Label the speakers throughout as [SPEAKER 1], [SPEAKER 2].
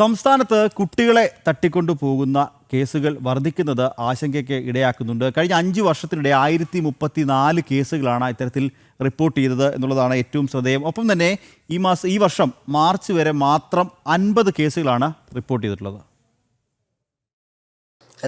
[SPEAKER 1] സംസ്ഥാനത്ത് കുട്ടികളെ തട്ടിക്കൊണ്ടു പോകുന്ന കേസുകൾ വർദ്ധിക്കുന്നത് ആശങ്കയ്ക്ക് ഇടയാക്കുന്നുണ്ട്. കഴിഞ്ഞ അഞ്ച് വർഷത്തിനിടെ ആയിരത്തി മുപ്പത്തി നാല് കേസുകളാണ് ഇത്തരത്തിൽ റിപ്പോർട്ട് ചെയ്തത് എന്നുള്ളതാണ് ഏറ്റവും ശ്രദ്ധേയം. ഒപ്പം തന്നെ ഈ മാസം ഈ വർഷം മാർച്ച് വരെ മാത്രം അൻപത് കേസുകളാണ് റിപ്പോർട്ട് ചെയ്തിട്ടുള്ളത്.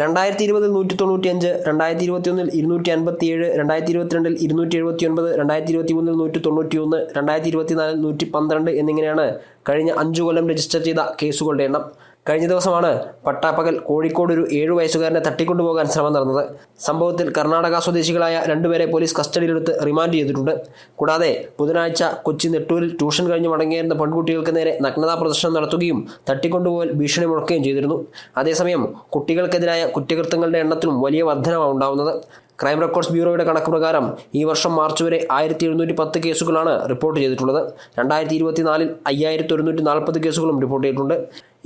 [SPEAKER 2] രണ്ടായിരത്തി ഇരുപതിൽ നൂറ്റി തൊണ്ണൂറ്റി അഞ്ച് രണ്ടായിരത്തി ഇരുപത്തി ഒന്നിൽ ഇരുന്നൂറ്റി അൻപത്തി ഏഴ് രണ്ടായിരത്തി ഇരുപത്തിരണ്ടിൽ ഇരുന്നൂറ്റി എഴുപത്തി ഒൻപത് രണ്ടായിരത്തി ഇരുപത്തി മൂന്നിൽ നൂറ്റി തൊണ്ണൂറ്റി ഒന്ന് രണ്ടായിരത്തി ഇരുപത്തിനാലിൽ നൂറ്റി പന്ത്രണ്ട് എന്നിങ്ങനെയാണ് കഴിഞ്ഞ അഞ്ചു കൊല്ലം രജിസ്റ്റർ ചെയ്ത കേസുകളുടെ എണ്ണം. കഴിഞ്ഞ ദിവസമാണ് പട്ടാപ്പകൽ കോഴിക്കോട് ഒരു ഏഴു വയസ്സുകാരനെ തട്ടിക്കൊണ്ടുപോകാൻ ശ്രമം നടന്നത്. സംഭവത്തിൽ കർണാടക സ്വദേശികളായ രണ്ടുപേരെ പോലീസ് കസ്റ്റഡിയിലെടുത്ത് റിമാൻഡ് ചെയ്തിട്ടുണ്ട്. കൂടാതെ ബുധനാഴ്ച കൊച്ചി നെട്ടൂരിൽ ട്യൂഷൻ കഴിഞ്ഞ് മടങ്ങിയിരുന്ന പെൺകുട്ടികൾക്ക് നേരെ നഗ്നതാ പ്രദർശനം നടത്തുകയും തട്ടിക്കൊണ്ടുപോകൽ ഭീഷണി മുഴക്കുകയും ചെയ്തിരുന്നു. അതേസമയം കുട്ടികൾക്കെതിരായ കുറ്റകൃത്യങ്ങളുടെ എണ്ണത്തിലും വലിയ വർധനമാണ് ഉണ്ടാവുന്നത്. ക്രൈം റെക്കോർഡ്സ് ബ്യൂറോയുടെ കണക്ക് പ്രകാരം ഈ വർഷം മാർച്ച് വരെ ആയിരത്തി എഴുന്നൂറ്റി പത്ത് കേസുകളാണ് റിപ്പോർട്ട് ചെയ്തിട്ടുള്ളത്. രണ്ടായിരത്തി ഇരുപത്തിനാലിൽ അയ്യായിരത്തി ഒരുന്നൂറ്റി നാൽപ്പത് കേസുകളും റിപ്പോർട്ട് ചെയ്തിട്ടുണ്ട്.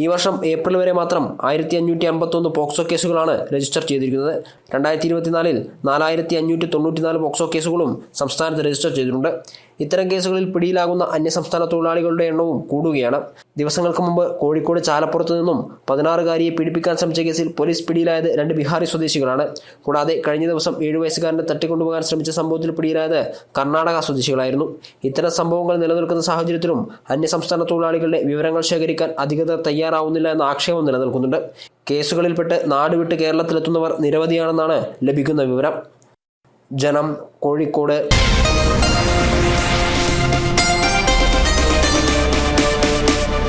[SPEAKER 2] ഈ വർഷം ഏപ്രിൽ വരെ മാത്രം ആയിരത്തി അഞ്ഞൂറ്റി അമ്പത്തൊന്ന് പോക്സോ കേസുകളാണ് രജിസ്റ്റർ ചെയ്തിരിക്കുന്നത്. രണ്ടായിരത്തി ഇരുപത്തിനാലിൽ നാലായിരത്തി അഞ്ഞൂറ്റി തൊണ്ണൂറ്റിനാല് പോക്സോ കേസുകളും സംസ്ഥാനത്ത് രജിസ്റ്റർ ചെയ്തിട്ടുണ്ട്. ഇത്തരം കേസുകളിൽ പിടിയിലാകുന്ന അന്യസംസ്ഥാന തൊഴിലാളികളുടെ എണ്ണവും കൂടുകയാണ്. ദിവസങ്ങൾക്ക് മുമ്പ് കോഴിക്കോട് ചാലപ്പുറത്ത് നിന്നും പതിനാറുകാരിയെ പീഡിപ്പിക്കാൻ ശ്രമിച്ച കേസിൽ പോലീസ് പിടിയിലായത് രണ്ട് ബീഹാറി സ്വദേശികളാണ്. കൂടാതെ കഴിഞ്ഞ ദിവസം ഏഴു വയസ്സുകാരനെ തട്ടിക്കൊണ്ടുപോകാൻ ശ്രമിച്ച സംഭവത്തിൽ പിടിയിലായത് കർണാടക സ്വദേശികളായിരുന്നു. ഇത്തരം സംഭവങ്ങൾ നിലനിൽക്കുന്ന സാഹചര്യത്തിലും അന്യസംസ്ഥാന തൊഴിലാളികളുടെ വിവരങ്ങൾ ശേഖരിക്കാൻ അധികൃതർ തയ്യാറാവുന്നില്ല എന്ന ആക്ഷേപം നിലനിൽക്കുന്നുണ്ട്. കേസുകളിൽപ്പെട്ട് നാടുവിട്ട് കേരളത്തിലെത്തുന്നവർ നിരവധിയാണെന്നാണ് ലഭിക്കുന്ന വിവരം. ജനം കോഴിക്കോട്.